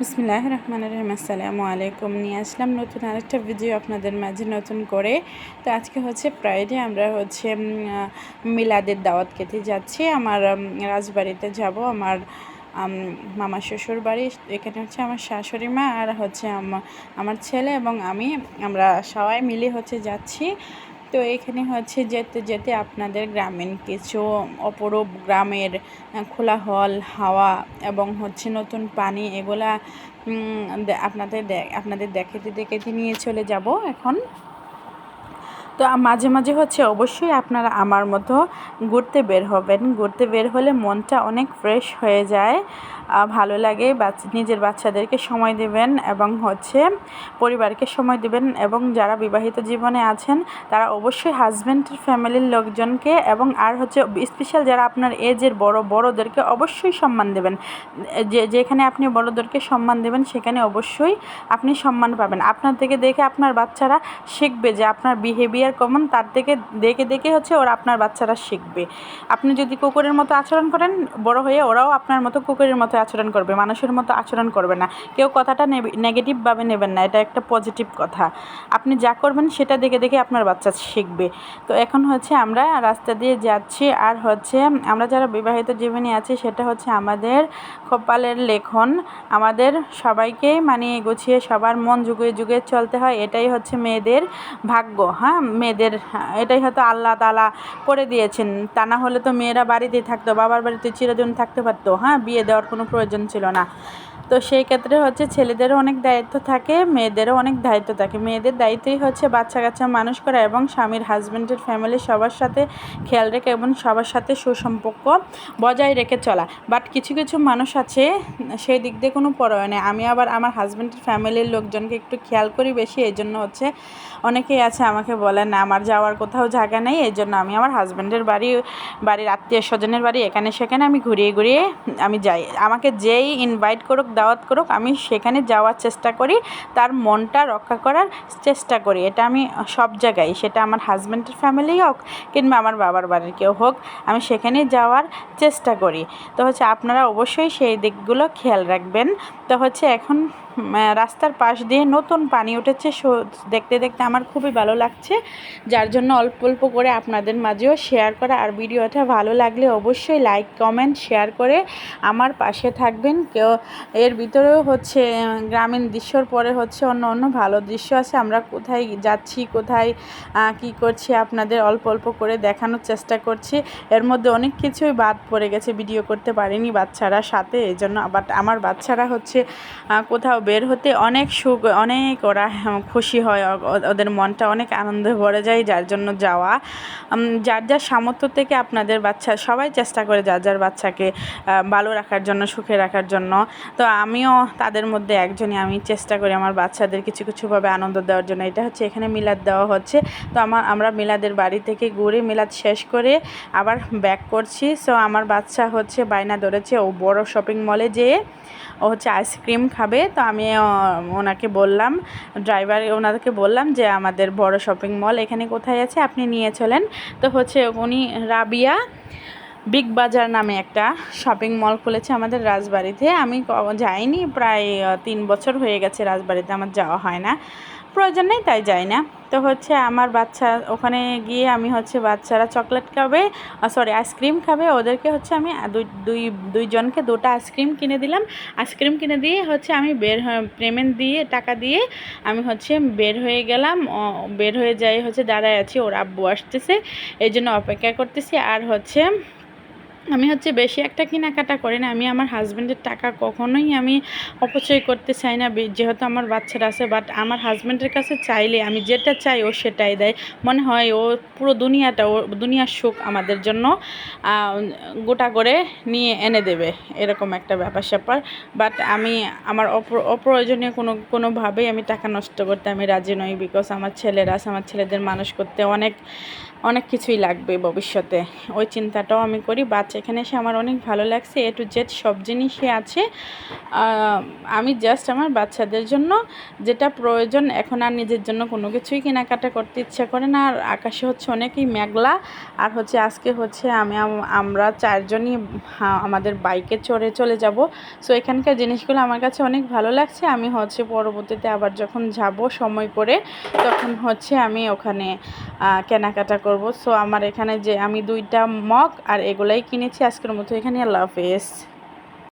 বিসমিল্লাহ রহমান রহিম আসসালামু আলাইকুম। নিয়ে আসলাম নতুন আরেকটা ভিডিও আপনাদের মাঝে নতুন করে। তো আজকে হচ্ছে ফ্রাইডে আমরা হচ্ছে মিলাদের দাওয়াত খেতে যাচ্ছি। আমার রাজবাড়িতে যাব আমার আম, মামা শ্বশুর বাড়ি। এখানে হচ্ছে আমার শাশুড়ি মা আর হচ্ছে আমার ছেলে এবং আমি। আমরা সবাই মিলে হচ্ছে যাচ্ছি। তো এখানে হচ্ছে যেতে যেতে আপনাদের গ্রামীণ কিছু অপরূপ গ্রামের আহ, খোলা হল হাওয়া এবং হচ্ছে নতুন পানি এগুলা আপনাদের আপনাদের দেখাতে দেখাতে নিয়ে চলে যাব এখন। তো মাঝে মাঝে হচ্ছে অবশ্যই আপনারা আমার মতো ঘুরতে বের হবেন। ঘুরতে বের হলে মনটা অনেক ফ্রেশ হয়ে যায়। ভালো লাগে। নিজের বাচ্চাদেরকে সময় দেবেন এবং হচ্ছে পরিবারকে সময় দেবেন এবং যারা বিবাহিত জীবনে আছেন, তারা অবশ্যই হাজব্যান্ডের ফ্যামিলির লোকজনকে এবং আর হচ্ছে স্পেশাল যারা আপনার এজের বড়, বড়দেরকে অবশ্যই সম্মান দেবেন। যে, যেখানে আপনি বড়দেরকে সম্মান দেবেন, সেখানে অবশ্যই আপনি সম্মান পাবেন। আপনার থেকে দেখে আপনার বাচ্চারা শিখবে যে আপনার বিহেভিয়ার কমন তার থেকে দেখে দেখে হচ্ছে ওরা আপনার বাচ্চারা শিখবে। আপনি যদি কুকুরের মতো আচরণ করেন, বড় হয়ে ওরাও আপনার মতো কুকুরের মতো আচরণ করবে, মানুষের মতো আচরণ করবে না। কেউ কথাটা নেগেটিভভাবে নেবেন না, এটা একটা পজিটিভ কথা। আপনি যা করবেন সেটা দেখে দেখে আপনার বাচ্চা শিখবে। তো এখন হচ্ছে আমরা রাস্তা দিয়ে যাচ্ছি, আর হচ্ছে আমরা যারা বিবাহিত জীবনে আছি, সেটা হচ্ছে আমাদের কপালের লেখন। আমাদের সবাইকে মানিয়ে গুছিয়ে, সবার মন যুগে যুগে চলতে হয়, এটাই হচ্ছে মেয়েদের ভাগ্য হ্যাঁ? মেয়েদের, এটাই হয়তো আল্লাহ তালা করে দিয়েছেন। তা না হলে তো মেয়েরা বাড়িতেই থাকতো, বাবার বাড়িতে চিরদিন থাকতে পারতো হ্যাঁ? বিয়ে দেওয়ার কোনো প্রয়োজন ছিল না। তো সেই ক্ষেত্রে হচ্ছে ছেলেদেরও অনেক দায়িত্ব থাকে, মেয়েদেরও অনেক দায়িত্ব থাকে। মেয়েদের দায়িত্বই হচ্ছে বাচ্চা কাচ্চা মানুষ করা এবং স্বামীর হাজব্যান্ডের ফ্যামিলি সবার সাথে খেয়াল রেখে এবং সবার সাথে সুসম্পর্ক বজায় রেখে চলা। বাট কিছু কিছু মানুষ আছে, সেই দিক দিয়ে কোনো পরোয়া নেই। আমি আবার আমার হাজব্যান্ডের ফ্যামিলির লোকজনকে একটু খেয়াল করি বেশি, এই জন্য হচ্ছে অনেকেই আছে আমাকে বলেন আমার যাওয়ার কোথাও জায়গা নেই, এই জন্য আমি আমার হাজব্যান্ডের বাড়ি, বাড়ির আত্মীয় স্বজনের বাড়ি এখানে সেখানে আমি ঘুরিয়ে ঘুরিয়ে আমি যাই। আমাকে যেই ইনভাইট করুক দাওয়াত করুক, আমি সেখানে যাওয়ার চেষ্টা করি, তার মনটা রক্ষা করার চেষ্টা করি। এটা আমি সব জায়গায়, সেটা আমার হাজব্যান্ডের ফ্যামিলি হোক কিংবা আমার বাবার বাড়ির কেউ হোক, আমি সেখানে যাওয়ার চেষ্টা করি। তো হচ্ছে আপনারা অবশ্যই সেই দিকগুলো খেয়াল রাখবেন। তো হচ্ছে এখন রাস্তার পাশ দিয়ে নতুন পানি উঠেছে। দেখতে দেখতে আমার খুবই ভালো লাগছে। যার জন্য অল্প অল্প করে আপনাদের মাঝেও শেয়ার করা। আর ভিডিওটা ভালো লাগলে অবশ্যই লাইক কমেন্ট শেয়ার করে আমার পাশে থাকবেন। কেউ, এর ভিতরেও হচ্ছে গ্রামীণ দৃশ্যর পরে হচ্ছে অন্য অন্য ভালো দৃশ্য আছে। আমরা কোথায় যাচ্ছি, কোথায় কি করছি আপনাদের অল্প অল্প করে দেখানোর চেষ্টা করছি। এর মধ্যে অনেক কিছুই বাদ পড়ে গেছে। ভিডিও করতে পারিনি বাচ্চারা সাথে এই জন্য বাট আমার বাচ্চারা হচ্ছে কোথাও বের হতে অনেক সুখ অনেক ওরা হ্যাঁ, খুশি হয় ওদের মনটা অনেক আনন্দে ভরে যায় যার জন্য যাওয়া। যার যার সামর্থ্য থেকে আপনাদের বাচ্চা সবাই চেষ্টা করে যার যার বাচ্চাকে ভালো রাখার জন্য সুখে রাখার জন্য। তো আমিও তাদের মধ্যে একজনই আমি চেষ্টা করি আমার বাচ্চাদের কিছু কিছুভাবে আনন্দ দেওয়ার জন্য। এটা হচ্ছে এখানে মিলাদ দেওয়া হচ্ছে। তো আমার আমরা মিলাদের বাড়ি থেকে ঘুরে মিলাদ শেষ করে আবার ব্যাক করছি। সো আমার বাচ্চা হচ্ছে বায়না ধরেছে ও বড় শপিং মলে যেয়ে ও হচ্ছে আইসক্রিম খাবে। তো আমি আহ, ওনাকে বললাম ড্রাইভার ওনাকে বললাম যে আমাদের বড় শপিং মল এখানে কোথায় আছে আপনি নিয়ে চলেন। তো হচ্ছে উনি রাবিয়া বিগ বাজার নামে একটা শপিং মল খুলেছে আমাদের রাজবাড়িতে। আমি যাইনি, প্রায় তিন বছর হয়ে গেছে রাজবাড়িতে আমার যাওয়া হয় না। প্রয়োজন নেই, তাই যাই না। তো হচ্ছে আমার বাচ্চা, ওখানে গিয়ে আমি হচ্ছে বাচ্চারা চকলেট খাবে সরি আইসক্রিম খাবে। ওদেরকে হচ্ছে আমি দুই দুই, দুইজনকে দুটো আইসক্রিম কিনে দিলাম। আইসক্রিম কিনে দিয়ে হচ্ছে আমি বের পেমেন্ট দিয়ে, টাকা দিয়ে আমি হচ্ছে বের হয়ে গেলাম। বের হয়ে যাই হচ্ছে দাঁড়ায় আছি, ওর আব্বু আসতেছে। এই জন্য অপেক্ষা করতেছি। আর হচ্ছে আমি হচ্ছে বেশি একটা কেনাকাটা করি না। আমি আমার হাজব্যান্ডের টাকা কখনোই আমি অপচয় করতে চাই না। যেহেতু আমার বাচ্চারা আছে বাট আমার হাজব্যান্ডের কাছে চাইলে আমি যেটা চাই ও সেটাই দেয়। মনে হয় ও পুরো দুনিয়াটা, ও দুনিয়ার সুখ আমাদের জন্য গোটা করে নিয়ে এনে দেবে। এরকম একটা ব্যাপার স্যাপার। বাট আমি আমার অপ্র- অপ্রয়োজনীয় কোনো, কোনোভাবেই আমি টাকা নষ্ট করতে আমি রাজি নই বিকজ আমার ছেলেরা আছে, আমার ছেলেদের মানুষ করতে অনেক অনেক কিছুই লাগবে ভবিষ্যতে। ওই চিন্তাটাও আমি করি বাচ্চা এখানে এসে আমার অনেক ভালো লাগছে এ টু জেড সব জিনিসই আছে। আমি জাস্ট আমার বাচ্চাদের জন্য যেটা প্রয়োজন, এখন আর নিজের জন্য কোনো কিছুই কেনাকাটা করতে ইচ্ছা করে না। আর আকাশে হচ্ছে অনেকই মেঘলা, আর হচ্ছে আজকে হচ্ছে আমি আমরা চারজনই আমাদের বাইকে চড়ে চলে যাব। সো এখানকার জিনিসগুলো আমার কাছে অনেক ভালো লাগছে। আমি হচ্ছে পরবর্তীতে আবার যখন যাব সময় করে, তখন হচ্ছে আমি ওখানে কেনাকাটা করব। সো আমার এখানে যে, আমি দুইটা মগ আর এগুলাই কিনেছি আজকের মতো এখানে আল্লাহ হাফেজ।